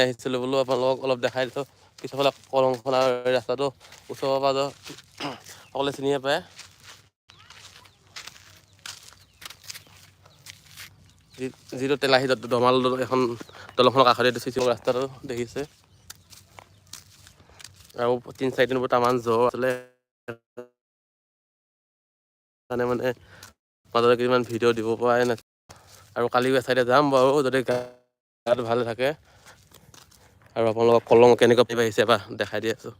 আহিছিলোঁ বোলো আপোনালোকক অলপ দেখাই দিছোঁ। পিছফালে কলংখন আৰু ৰাস্তাটো ওচৰৰ পাজৰ সকলোৱে চিনিয়ে পায়। যিটো তেলাহী দমাল এখন দলংখনৰ কাষতে চি ৰাস্তাটো দেখিছে। আৰু তিনি চাৰিদিন পৰা তামান জ্বৰ আছিলে। কাৰণে মানে মাজতে কেইদিনমান ভিডিঅ' দিব পৰাই নাছিল আৰু কালি চাইডে যাম বাৰু যদি গা- গাটো ভালে থাকে। আৰু আপোনালোকক কলং কেনেকুৱা পানী বাঢ়িছে এবাৰ দেখাই দি আছোঁ।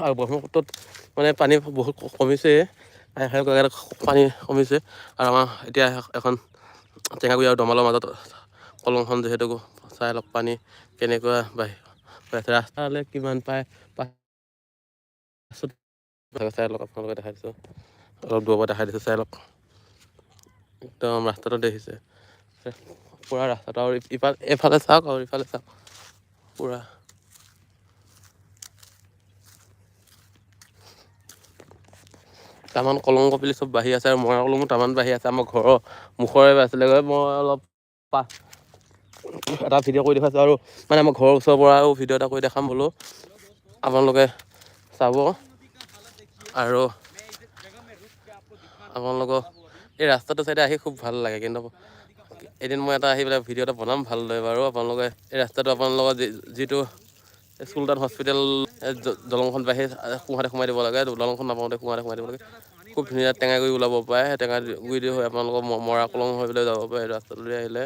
আৰু ব্ৰহ্মপুত্ৰত মানে পানী বহুত কমিছে পানী কমিছে। আৰু আমাৰ এতিয়া এখন টেঙাগুৰি আৰু দমালৰ মাজত কলংখন যিহেতু চাই লওক পানী কেনেকুৱা বাঢ়ি ৰাস্তালৈ কিমান পায় চাই লওক আপোনালোকে দেখাই দিছোঁ। অলপ দূৰৰ পৰা দেখাই দিছোঁ চাই লওক। একদম ৰাস্তাটো দেখিছে। পূৰা ৰাস্তাটো আৰু ইফালে এইফালে চাওক আৰু ইফালে চাওক। পূৰা। তামান কলং কপিলি চব বাঢ়ি আছে আৰু মৰা কলঙো তামান বাঢ়ি আছে আমাৰ ঘৰৰ মুখৰে আছিলে মই অলপ পা এটা ভিডিঅ' কৰি দেখুৱাইছোঁ আৰু মানে আমাৰ ঘৰৰ ওচৰৰ পৰাও ভিডিঅ' এটা কৰি দেখাম বোলো। আপোনালোকে চাব। আৰু আপোনালোকক এই ৰাস্তাটো চাইডে আহি খুব ভাল লাগে কিন্তু। এদিন মই এটা আহি পেলাই ভিডিঅ' এটা বনাম ভালদৰে বাৰু। আপোনালোকে এই ৰাস্তাটো আপোনালোকৰ যিটো চুলতান হস্পিটেল দলংখন পাই সেই কুঁহাতে সোমাই দিব লাগে। দলংখন নাপাওঁতে কুঁহাতে সোমাই দিব লাগে। খুব ধুনীয়া টেঙাগুৰি ওলাব পাৰে। টেঙাগুৰি হৈ আপোনালোকৰ মৰা কলং হৈ পেলাই যাব পাৰে ৰাস্তাটোলৈ আহিলে।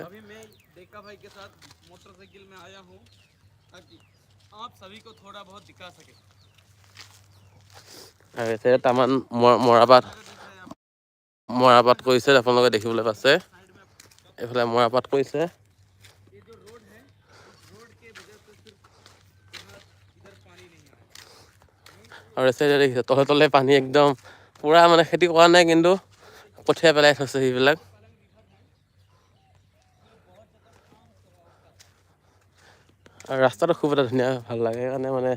তাৰমান মৰাপাত মৰাপাত কৰিছে আপোনালোকে দেখিবলৈ পাইছে। এইফালে মৰাপাট কৰিছে। আৰু এচাইডে দেখিছে, তলে তলে পানী একদম পূৰা মানে খেতি কৰা নাই কিন্তু কঠিয়াই পেলাই থৈছে সেইবিলাক। আৰু ৰাস্তাটো খুব এটা ধুনীয়া, ভালো লাগে সেইকাৰণে মানে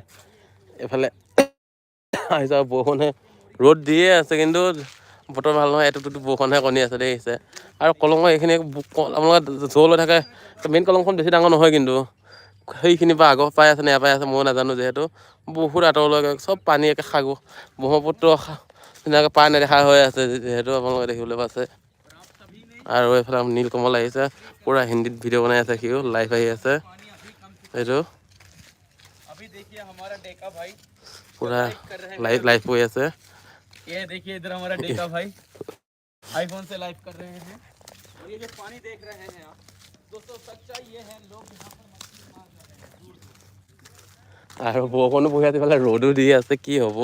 এইফালে আহি যাওঁ বৰষুণে ৰ'দ দিয়ে আছে কিন্তু বতৰ ভাল নহয় এইটোতো বৰষুণহে কণী আছে দেই আহিছে। আৰু কলং এইখিনি আপোনালোকে ঝোল হৈ থাকে মেইন কলংখন বেছি ডাঙৰ নহয় কিন্তু। সেইখিনিৰপৰা আগৰ পাই আছে নেপাই আছে মই নাজানো যিহেতু। বহুত আঁতৰলৈকে চব পানী একে খাগো ব্ৰহ্মপুত্ৰ ধুনীয়াকৈ পাই নেদেখা হৈ আছে যিহেতু আপোনালোকে দেখিবলৈ পাইছে। আৰু এইফালে নীল কমল আহিছে পূৰা হিন্দীত ভিডিঅ' বনাই আছে সিও লাইভ আহি আছে। এইটো। পূৰা লাইভ লাইভ হৈ আছে। ये देखिए इधर हमारा डेका भाई आईफोन से लाइव कर रहे हैं और ये जो पानी देख रहे हैं आप दोस्तों सच्चाई ये है लोग यहाँ पर मछली मार रहे हैं दूर दूर আৰু বৰষুণো পৰি আছে ইফালে ৰ'দো দি আছে কি হ'ব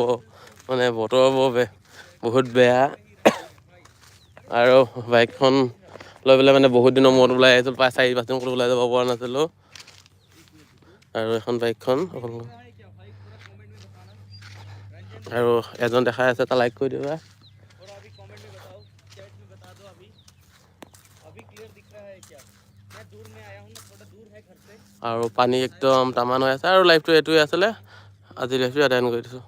মানে বতৰ বৰ বে বহুত বেয়া আৰু বাইকখন লৈ পেলাই মানে বহুত দিনৰ মূৰত ওলাই আহিছিলোঁ প্ৰায় চাৰি পাঁচদিন ক'তো ওলাই যাব পৰা নাছিলোঁ আৰু এখন বাইকখন আপোনালোক- আৰু এজন দেখাই আছে এটা লাইক কৰি দিবা। আৰু পানী একদম তামান হৈ আছে আৰু লাইভটো এইটোৱে আছিলে। আজি লাইভটো আদায়ন কৰি দিছোঁ।